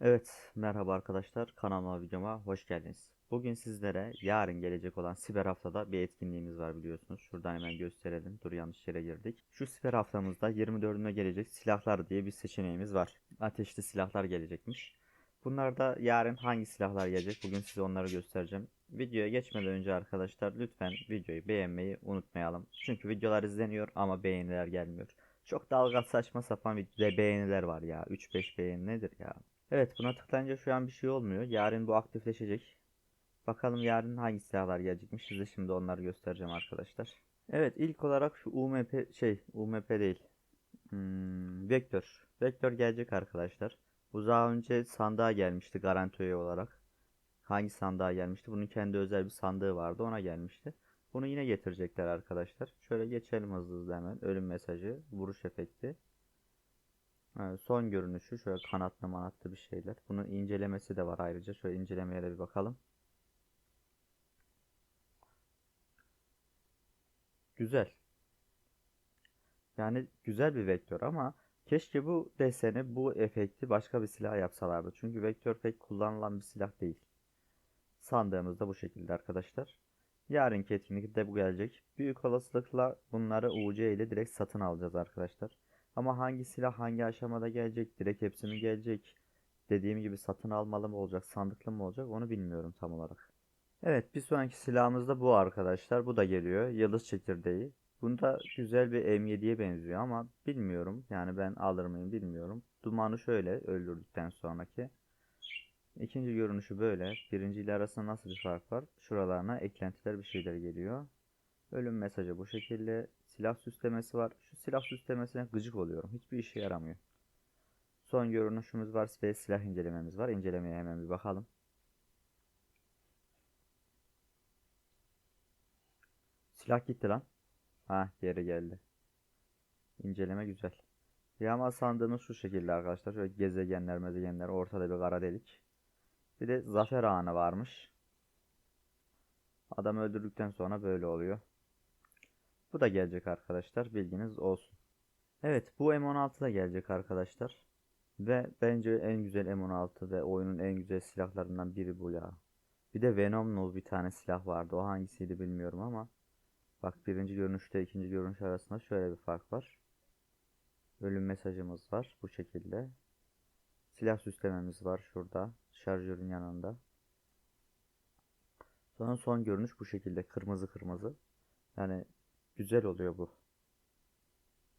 Evet, merhaba arkadaşlar. Kanalıma videoma hoş geldiniz. Bugün sizlere yarın gelecek olan siber haftada bir etkinliğimiz var biliyorsunuz. Şuradan hemen gösterelim. Dur yanlış yere girdik. Şu siber haftamızda 24'üne gelecek silahlar diye bir seçeneğimiz var. Ateşli silahlar gelecekmiş. Bunlarda yarın hangi silahlar gelecek? Bugün size onları göstereceğim. Videoya geçmeden önce arkadaşlar lütfen videoyu beğenmeyi unutmayalım. Çünkü videolar izleniyor ama beğeniler gelmiyor. Çok dalga saçma sapan videoda beğeniler var ya. 3-5 beğeni nedir ya? Evet buna tıklayınca şu an bir şey olmuyor. Yarın bu aktifleşecek. Bakalım yarın hangi silahlar gelecekmiş. Size şimdi onları göstereceğim arkadaşlar. Evet ilk olarak şu UMP şey UMP değil. Hmm, Vektör. Vektör gelecek arkadaşlar. Bu daha önce sandığa gelmişti garanti üye olarak. Hangi sandığa gelmişti? Bunun kendi özel bir sandığı vardı ona gelmişti. Bunu yine getirecekler arkadaşlar. Şöyle geçelim hızlı hızlı hemen. Ölüm mesajı, vuruş efekti. Evet, son görünüşü şöyle kanatlı manatlı bir şeyler. Bunun incelemesi de var ayrıca. Şöyle incelemeye de bir bakalım. Güzel. Yani güzel bir vektör ama keşke bu deseni, bu efekti başka bir silah yapsalardı. Çünkü vektör pek kullanılan bir silah değil. Sandığımızda bu şekilde arkadaşlar. Yarınki etkinlikte bu gelecek. Büyük olasılıkla bunları UC ile direkt satın alacağız arkadaşlar. Ama hangi silah hangi aşamada gelecek, direkt hepsi mi gelecek, dediğim gibi satın almalı mı olacak, sandıklı mı olacak onu bilmiyorum tam olarak. Evet bir sonraki silahımız da bu arkadaşlar. Bu da geliyor. Yıldız çekirdeği. Bunda güzel bir M7'ye benziyor ama bilmiyorum. Yani ben alır mıyım bilmiyorum. Dumanı şöyle öldürdükten sonraki. İkinci görünüşü böyle. Birinci ile arasında nasıl bir fark var? Şuralarına eklentiler bir şeyler geliyor. Ölüm mesajı bu şekilde. Silah süslemesi var. Şu silah süslemesine gıcık oluyorum. Hiçbir işe yaramıyor. Son görünüşümüz var ve silah incelememiz var. İncelemeye hemen bir bakalım. Silah gitti lan. Ha geri geldi. İnceleme güzel. Yağma sandığımız şu şekilde arkadaşlar. Şöyle gezegenler mezegenler ortada bir kara delik. Bir de zafer anı varmış. Adam öldürdükten sonra böyle oluyor. Bu da gelecek arkadaşlar. Bilginiz olsun. Evet bu M16 da gelecek arkadaşlar. Ve bence en güzel M16 ve oyunun en güzel silahlarından biri bu ya. Bir de Venom'lu bir tane silah vardı. O hangisiydi bilmiyorum ama. Bak birinci görünüşte ikinci görünüş arasında şöyle bir fark var. Ölüm mesajımız var bu şekilde. Silah süslememiz var şurada. Şarjörün yanında. Sonra son görünüş bu şekilde kırmızı kırmızı. Yani güzel oluyor bu.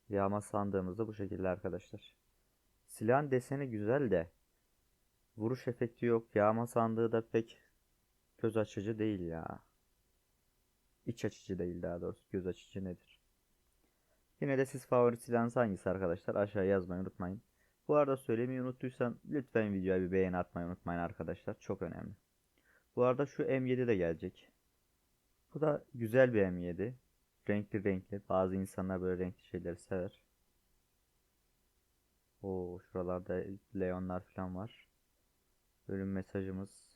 Yağma sandığımızda bu şekilde arkadaşlar. Silahın deseni güzel de vuruş efekti yok. Yağma sandığı da pek göz açıcı değil ya. İç açıcı değil daha doğrusu. Göz açıcı nedir? Yine de siz favori silahınız hangisi arkadaşlar? Aşağıya yazmayı unutmayın. Bu arada söylemeyi unuttuysam lütfen videoya bir beğeni atmayı unutmayın arkadaşlar. Çok önemli. Bu arada şu M7 de gelecek. Bu da güzel bir M7. Renkli renkli. Bazı insanlar böyle renkli şeyleri sever. Oo şuralarda Leonlar falan var. Ölüm mesajımız.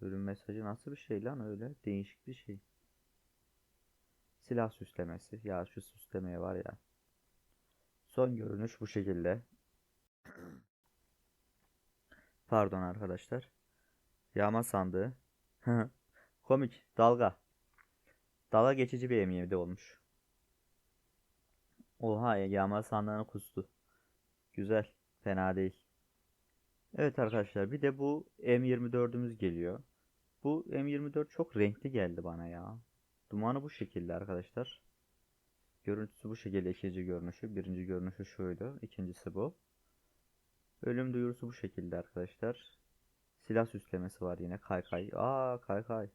Ölüm mesajı nasıl bir şey lan öyle? Değişik bir şey. Silah süslemesi. Ya şu süslemeye var ya. Son görünüş bu şekilde. Pardon arkadaşlar. Yağma sandığı. Komik. Dalga. Dalga geçici bir emniyeti olmuş. Oha yağma sandığını kustu. Güzel. Fena değil. Evet arkadaşlar bir de bu M24'ümüz geliyor. Bu M24 çok renkli geldi bana ya. Dumanı bu şekilde arkadaşlar. Görüntüsü bu şekilde ikinci görünüşü. Birinci görünüşü şuydu. İkincisi bu. Ölüm duyurusu bu şekilde arkadaşlar. Silah süslemesi var yine. Kaykay. Aa kaykay.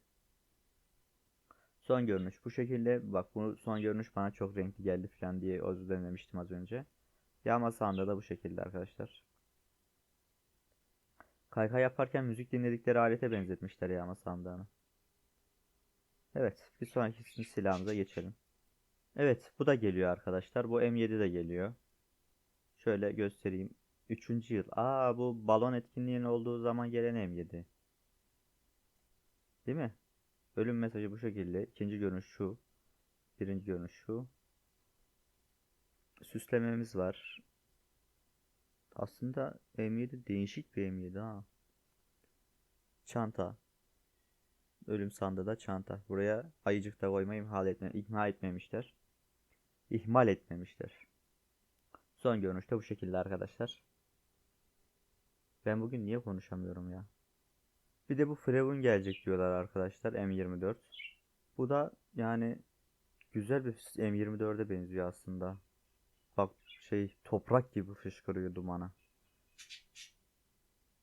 Son görünüş bu şekilde. Bak bu son görünüş bana çok renkli geldi falan diye özür demiştim az önce. Yağma sandığı da bu şekilde arkadaşlar. Kaykay yaparken müzik dinledikleri alete benzetmişler yağma sandığını. Evet bir sonraki silahımıza geçelim. Evet bu da geliyor arkadaşlar. Bu M7 de geliyor. Şöyle göstereyim. Üçüncü yıl. Aa bu balon etkinliğinin olduğu zaman gelen M7. Değil mi? Ölüm mesajı bu şekilde. İkinci görünüş şu. Birinci görünüş şu. Süslememiz var. Aslında M7 değişik bir M7 ha. Çanta. Ölüm sandığı da çanta. Buraya ayıcık da koymayı ihmal, etme, ihmal etmemişler. İhmal etmemişler. Son görünüşte bu şekilde arkadaşlar. Ben bugün niye konuşamıyorum ya? Bir de bu Freven gelecek diyorlar arkadaşlar M24. Bu da yani güzel bir M24'e benziyor aslında. Bak şey toprak gibi fışkırıyor dumana.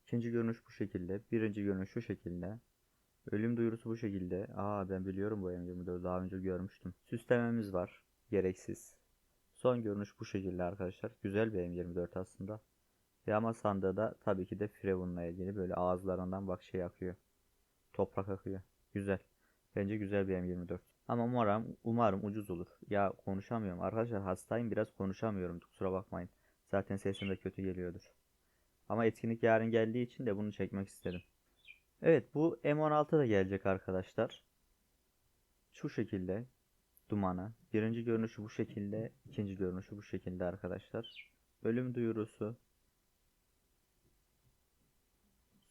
İkinci görünüş bu şekilde. Birinci görünüş şu şekilde. Ölüm duyurusu bu şekilde. Aa ben biliyorum bu M24 daha önce görmüştüm. Süslememiz var. Gereksiz. Son görünüş bu şekilde arkadaşlar. Güzel bir M24 aslında. Yağma sandığı da tabii ki de Freven'la ilgili böyle ağızlarından bak şey akıyor. Toprak akıyor. Güzel. Bence güzel bir M24. Ama umarım, umarım ucuz olur. Ya konuşamıyorum. Arkadaşlar hastayım biraz konuşamıyorum. Kusura bakmayın. Zaten sesim de kötü geliyordur. Ama etkinlik yarın geldiği için de bunu çekmek istedim. Evet bu M16 da gelecek arkadaşlar. Şu şekilde dumana. Birinci görünüşü bu şekilde. ikinci görünüşü bu şekilde arkadaşlar. Ölüm duyurusu.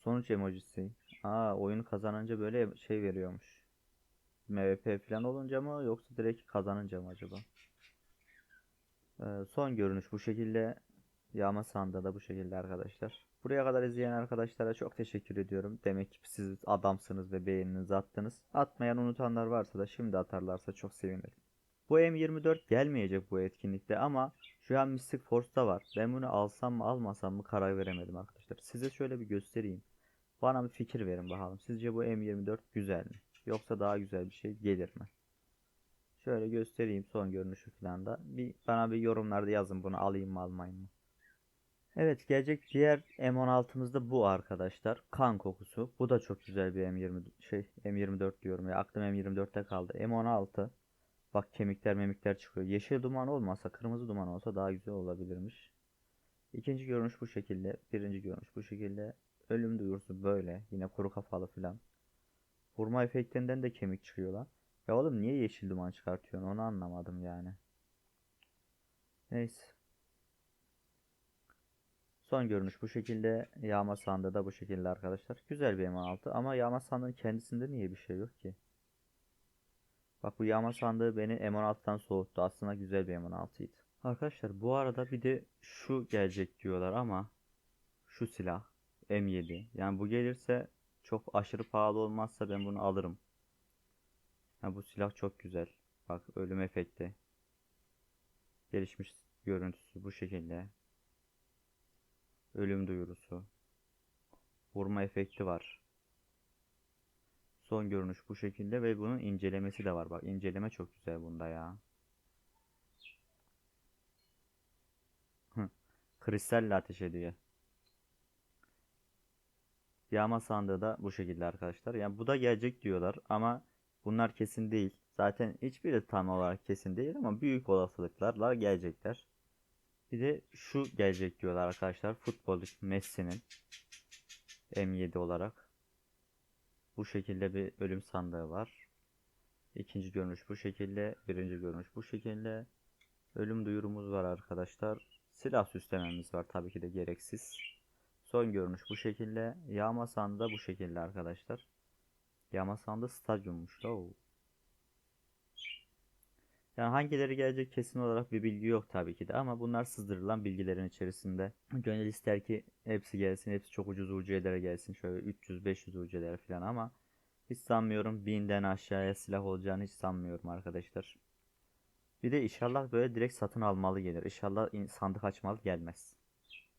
Sonuç emojisi. Aa oyunu kazanınca böyle şey veriyormuş. MVP falan olunca mı yoksa direkt kazanınca mı acaba? Ee, son görünüş bu şekilde. Yağma sandığı da bu şekilde arkadaşlar. Buraya kadar izleyen arkadaşlara çok teşekkür ediyorum. Demek ki siz adamsınız ve beğeninizi attınız. Atmayan unutanlar varsa da şimdi atarlarsa çok sevinirim. Bu M24 gelmeyecek bu etkinlikte ama şu an Mystic Force'ta var. Ben bunu alsam mı almasam mı karar veremedim arkadaşlar. Size şöyle bir göstereyim. Bana bir fikir verin bakalım. Sizce bu M24 güzel mi? Yoksa daha güzel bir şey gelir mi? Şöyle göstereyim son görünüşü falan da. Bir, bana bir yorumlarda yazın bunu alayım mı almayayım mı? Evet gelecek diğer M16'mız da bu arkadaşlar. Kan kokusu. Bu da çok güzel bir M20 şey M24 diyorum ya. Aklım M24'te kaldı. M16. Bak kemikler memikler çıkıyor. Yeşil duman olmasa kırmızı duman olsa daha güzel olabilirmiş. İkinci görünüş bu şekilde. Birinci görünüş bu şekilde. Ölüm duyurusu böyle. Yine kuru kafalı filan. Vurma efektinden de kemik çıkıyor lan. Ya oğlum niye yeşil duman çıkartıyorsun onu anlamadım yani. Neyse. Son görünüş bu şekilde. Yağma sandığı da bu şekilde arkadaşlar. Güzel bir M16 ama yağma sandığının kendisinde niye bir şey yok ki? Bak bu yağma sandığı beni M16'dan soğuttu. Aslında güzel bir M16 idi. Arkadaşlar bu arada bir de şu gelecek diyorlar ama şu silah M7. Yani bu gelirse çok aşırı pahalı olmazsa ben bunu alırım. Ha, bu silah çok güzel. Bak ölüm efekti. Gelişmiş görüntüsü bu şekilde. Ölüm duyurusu. Vurma efekti var. Son görünüş bu şekilde ve bunun incelemesi de var. Bak inceleme çok güzel bunda ya. Kristalle ateş ediyor. Yağma sandığı da bu şekilde arkadaşlar. Yani bu da gelecek diyorlar ama bunlar kesin değil. Zaten hiçbiri tam olarak kesin değil ama büyük olasılıklarla gelecekler. Bir de şu gelecek diyorlar arkadaşlar. Futbolcu Messi'nin M7 olarak. Bu şekilde bir ölüm sandığı var. İkinci görünüş bu şekilde. Birinci görünüş bu şekilde. Ölüm duyurumuz var arkadaşlar. Silah süslememiz var tabii ki de gereksiz. Son görünüş bu şekilde. Yağma sandığı bu şekilde arkadaşlar. Yağma sandığı stadyummuş. Yani hangileri gelecek kesin olarak bir bilgi yok tabii ki de ama bunlar sızdırılan bilgilerin içerisinde. Gönül ister ki hepsi gelsin, hepsi çok ucuz UC'lere gelsin. Şöyle 300-500 UC'lere falan ama hiç sanmıyorum 1000'den aşağıya silah olacağını hiç sanmıyorum arkadaşlar. Bir de inşallah böyle direkt satın almalı gelir. İnşallah sandık açmalı gelmez.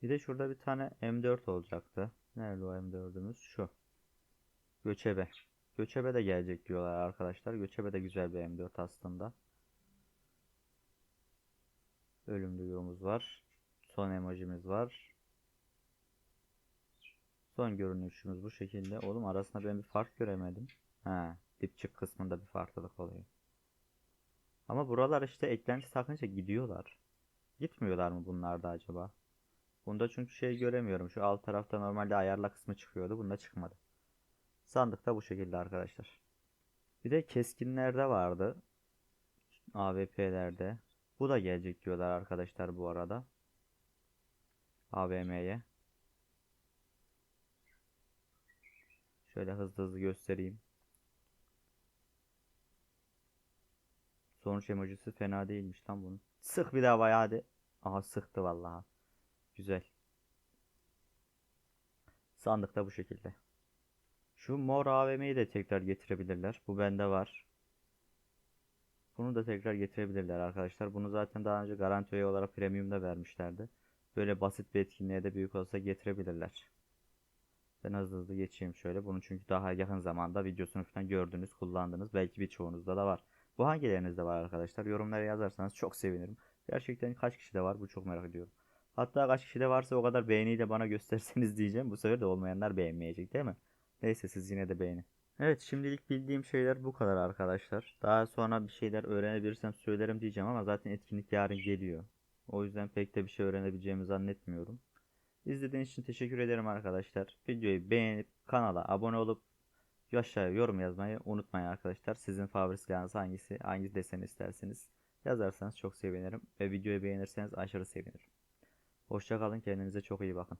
Bir de şurada bir tane M4 olacaktı. Nerede o M4'ümüz? Şu. Göçebe. Göçebe de gelecek diyorlar arkadaşlar. Göçebe de güzel bir M4 aslında. Ölüm duyurumuz var. Son emojimiz var. Son görünüşümüz bu şekilde. Oğlum arasında ben bir fark göremedim. He, dipçik kısmında bir farklılık oluyor. Ama buralar işte eklenti takınca gidiyorlar. Gitmiyorlar mı bunlarda acaba? Bunda çünkü şey göremiyorum. Şu alt tarafta normalde ayarla kısmı çıkıyordu. Bunda çıkmadı. Sandıkta bu şekilde arkadaşlar. Bir de keskinlerde vardı. AWP'lerde. Bu da gelecek diyorlar arkadaşlar bu arada. AVM'ye. Şöyle hızlı hızlı göstereyim. Sonuç emojisi fena değilmiş lan bunun. Sık bir daha bayağı hadi. Aha sıktı vallahi. Güzel. Sandık da bu şekilde. Şu mor AVM'yi de tekrar getirebilirler. Bu bende var. Bunu da tekrar getirebilirler arkadaşlar. Bunu zaten daha önce garanti olarak premium'da vermişlerdi. Böyle basit bir etkinliğe de büyük olsa getirebilirler. Ben hızlı hızlı geçeyim şöyle. Bunu çünkü daha yakın zamanda videosunu falan gördünüz, kullandınız. Belki birçoğunuzda da var. Bu hangilerinizde var arkadaşlar? Yorumlara yazarsanız çok sevinirim. Gerçekten kaç kişide var? Bu çok merak ediyorum. Hatta kaç kişide varsa o kadar beğeniyi de bana gösterseniz diyeceğim. Bu sefer de olmayanlar beğenmeyecek değil mi? Neyse siz yine de beğenin. Evet şimdilik bildiğim şeyler bu kadar arkadaşlar. Daha sonra bir şeyler öğrenebilirsem söylerim diyeceğim ama zaten etkinlik yarın geliyor. O yüzden pek de bir şey öğrenebileceğimi zannetmiyorum. İzlediğiniz için teşekkür ederim arkadaşlar. Videoyu beğenip kanala abone olup aşağıya yorum yazmayı unutmayın arkadaşlar. Sizin favori silahınız hangisi, hangi deseni isterseniz yazarsanız çok sevinirim. Ve videoyu beğenirseniz aşırı sevinirim. Hoşçakalın kendinize çok iyi bakın.